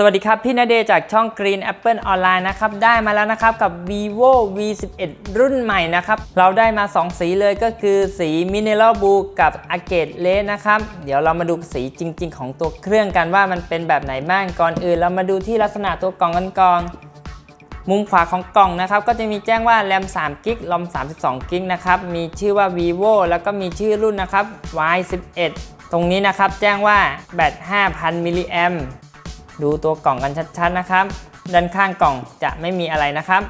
สวัสดีครับ พี่นาเดชน์จากช่อง Green Apple Online นะครับ ได้มาแล้วนะครับกับ vivo v 1 1 รุ่นใหม่นะครับ เราได้มา 2 สีเลยก็คือสี Mineral Blue กับ Agate Red นะครับ เดี๋ยวเรามาดูสีจริง ๆ ของตัวเครื่องกันว่ามันเป็นแบบไหนบ้างก่อนอื่น เรามาดูที่ลักษณะตัวกล่องกันก่อนมุมขวาของกล่องนะครับ ก็จะมีแจ้งว่าแรม3กิกลอม32กิกนะครับ มีชื่อว่า vivo แล้วก็มีชื่อรุ่นนะครับ y 1 1 ตรงนี้นะครับแจ้งว่าแบต 5,000มิลลิแอม ดูตัวกล่องกันชัดๆนะครับ ด้านข้างกล่องจะไม่มีอะไรนะครับ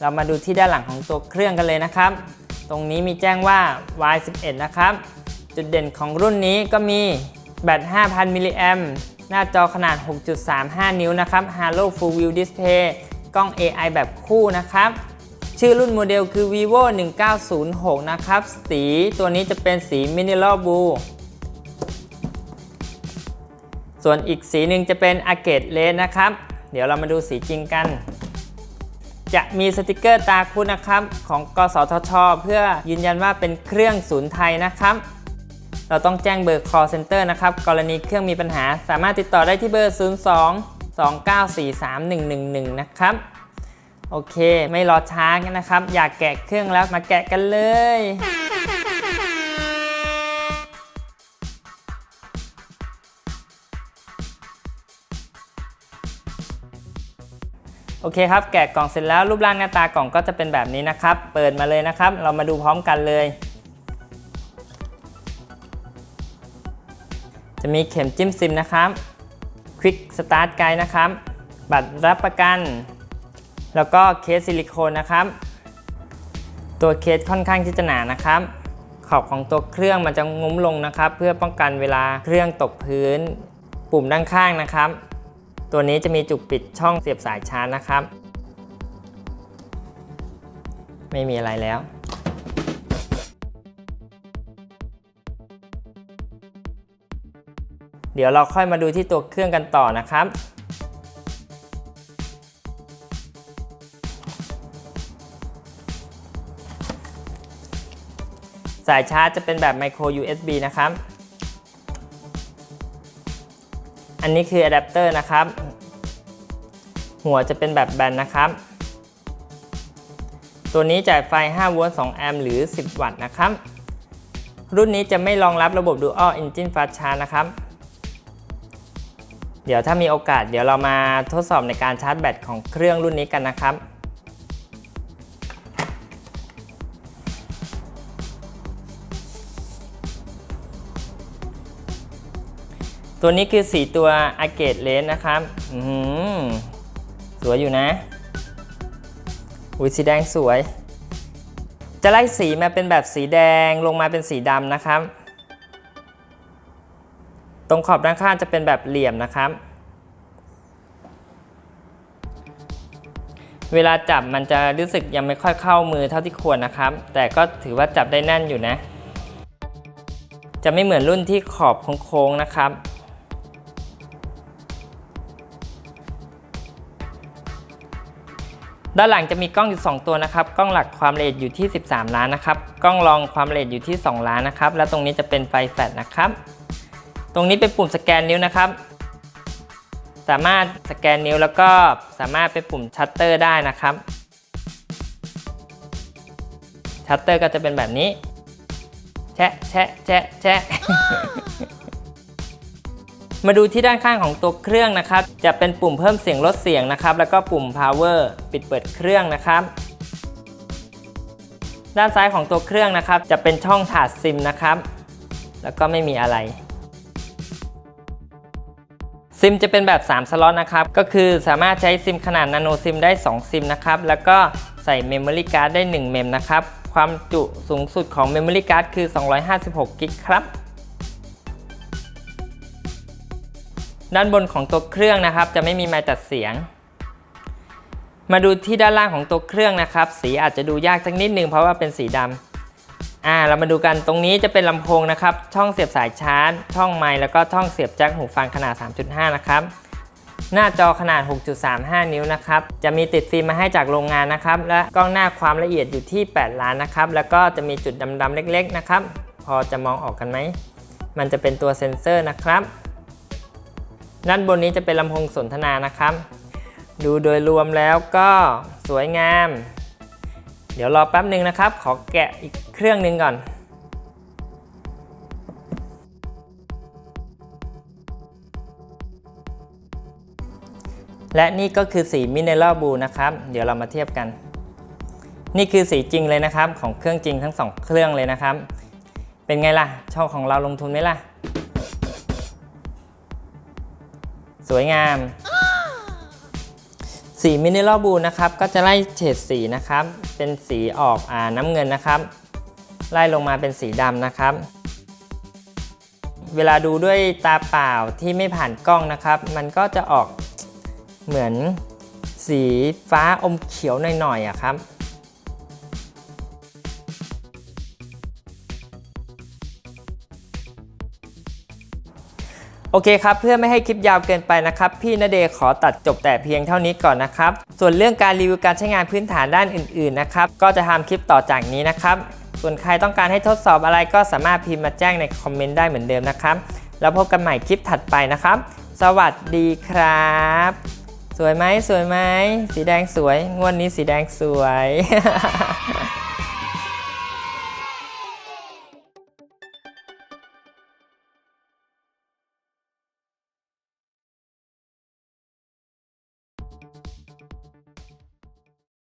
เรามาดูที่ด้านหลังของตัวเครื่องกันเลยนะครับ ตรงนี้มีแจ้งว่า y 1 1 นะครับ จุดเด่นของรุ่นนี้ก็มีแบต 5,000 มิลลิแอมหน้าจอขนาด 6.35 นิ้วนะครับ Halo Full View Display กล้อง AI แบบคู่นะครับ ชื่อรุ่นโมเดลคือ vivo 1906 นะครับ สีตัวนี้จะเป็นสี mineral blue ส่วนอีกสีหนึ่งจะเป็น agate red นะครับ เดี๋ยวเรามาดูสีจริงกัน จะมีสติกเกอร์ตาคู่นะครับ ของกสทช เพื่อยืนยันว่าเป็นเครื่องศูนย์ไทยนะครับ เราต้องแจ้งเบอร์ call center นะครับ กรณีเครื่องมีปัญหาสามารถติดต่อได้ที่เบอร์ 02 2943 111 นะครับ โอเค ไม่รอช้ากันนะครับ อยากแกะเครื่องแล้วมาแกะกันเลย โอเคครับแกะกล่องเสร็จแล้วรูปร่างหน้าตากล่องก็จะเป็นแบบนี้นะครับ เปิดมาเลยนะครับ เรามาดูพร้อมกันเลย จะมีเข็มจิ้มซิมนะครับ Quick Start Guide นะครับ บัตรรับประกัน แล้วก็เคสซิลิโคนนะครับ ตัวเคสค่อนข้างที่จะหนานะครับ ขอบของตัวเครื่องมันจะงุ้มลงนะครับ เพื่อป้องกันเวลาเครื่องตกพื้น ปุ่มด้านข้างนะครับ ตัวนี้จะมีจุกปิดช่องเสียบสายชาร์จนะครับ ไม่มีอะไรแล้วเดี๋ยวเราค่อยมาดูที่ตัวเครื่องกันต่อนะครับ สายชาร์จจะเป็นแบบ micro USB นะครับ อันนี้คืออะแดปเตอร์นะครับ หัวจะเป็นแบบแบนนะครับ ตัวนี้จ่ายไฟ 5 โวลต์ 2 แอมป์หรือ 10 วัตต์นะครับ รุ่นนี้จะไม่รองรับระบบ Dual Engine Fast Charge นะครับ เดี๋ยวถ้ามีโอกาสเดี๋ยวเรามาทดสอบในการชาร์จแบตของเครื่องรุ่นนี้กันนะครับ ตัวนี้คือสีตัว a g a t e Lens นะครับอือหือสวยอยู่นะอุ้ยสีแดงสวย จะไล่สีมาเป็นแบบสีแดงลงมาเป็นสีดำนะครับ ตรงขอบด้านข้างจะเป็นแบบเหลี่ยมนะครับ เวลาจับมันจะรู้สึกยังไม่ค่อยเข้ามือเท่าที่ควรนะครับ แต่ก็ถือว่าจับได้แน่นอยู่นะ จะไม่เหมือนรุ่นที่ขอบโค้งๆนะครับ ด้านหลังจะมีกล้องอยู่ 2 ตัวนะครับ กล้องหลักความละเอียดอยู่ที่ 13 ล้านนะครับ กล้องรองความละเอียดอยู่ที่ 2 ล้านนะครับ และตรงนี้จะเป็นไฟแฟลชนะครับ ตรงนี้เป็นปุ่มสแกนนิ้วนะครับ สามารถสแกนนิ้วแล้วก็สามารถเป็นปุ่มชัตเตอร์ได้นะครับ ชัตเตอร์ก็จะเป็นแบบนี้ แชะแชะแชะแชะ มาดูที่ด้านข้างของตัวเครื่องนะครับ จะเป็นปุ่มเพิ่มเสียงลดเสียงนะครับ แล้วก็ปุ่ม power ปิดเปิดเครื่องนะครับ ด้านซ้ายของตัวเครื่องนะครับ จะเป็นช่องถาดซิมนะครับ แล้วก็ไม่มีอะไร ซิมจะเป็นแบบ 3 สล็อตนะครับ ก็คือสามารถใช้ซิมขนาดนาโนซิมได้ 2 ซิมนะครับ แล้วก็ใส่เมมโมรี่การ์ดได้ 1 เมมนะครับ ความจุสูงสุดของเมมโมรี่การ์ดคือ 256 กิกครับ ด้านบนของตัวเครื่องนะครับ จะไม่มีไมค์ตัดเสียง มาดูที่ด้านล่างของตัวเครื่องนะครับ สีอาจจะดูยากสักนิดนึงเพราะว่าเป็นสีดำอ่าเรามาดูกันตรงนี้จะเป็นลำโพงนะครับ ช่องเสียบสายชาร์จ ช่องไมค์แล้วก็ช่องเสียบแจ็คหูฟังขนาด 3.5 นะครับ หน้าจอขนาด 6.35 นิ้วนะครับ จะมีติดฟิล์มมาให้จากโรงงานนะครับ และกล้องหน้าความละเอียดอยู่ที่ 8 ล้านนะครับ แล้วก็จะมีจุดดำๆเล็ก ๆ นะครับ พอจะมองออกกันไหม มันจะเป็นตัวเซ็นเซอร์นะครับ ด้านบนนี้จะเป็นลำโพงสนทนานะครับ ดูโดยรวมแล้วก็สวยงาม เดี๋ยวรอแป๊บหนึ่งนะครับ ขอแกะอีกเครื่องหนึ่งก่อนและนี่ก็คือสี Mineral Blue นะครับ เดี๋ยวเรามาเทียบกัน นี่คือสีจริงเลยนะครับ ของเครื่องจริงทั้งสองเครื่องเลยนะครับ เป็นไงล่ะ ช่องของเราลงทุนไหมล่ะ สวยงาม สี Mineral Blue นะครับ ก็จะไล่เฉดสีนะครับ เป็นสีออกอาน้ำเงินนะครับ ไล่ลงมาเป็นสีดำนะครับ เวลาดูด้วยตาเปล่าที่ไม่ผ่านกล้องนะครับ มันก็จะออกเหมือนสีฟ้าอมเขียวหน่อยๆอะครับ โอเคครับ เพื่อไม่ให้คลิปยาวเกินไปนะครับ พี่ณเดชน์ขอตัดจบแต่เพียงเท่านี้ก่อนนะครับ ส่วนเรื่องการรีวิวการใช้งานพื้นฐานด้านอื่นๆนะครับก็จะทำคลิปต่อจากนี้นะครับส่วนใครต้องการให้ทดสอบอะไรก็สามารถพิมพ์มาแจ้งในคอมเมนต์ได้เหมือนเดิมนะครับแล้วพบกันใหม่คลิปถัดไปนะครับ สวัสดีครับ สวยไหมสวยไหมสีแดงสวย งวดนี้สีแดงสวย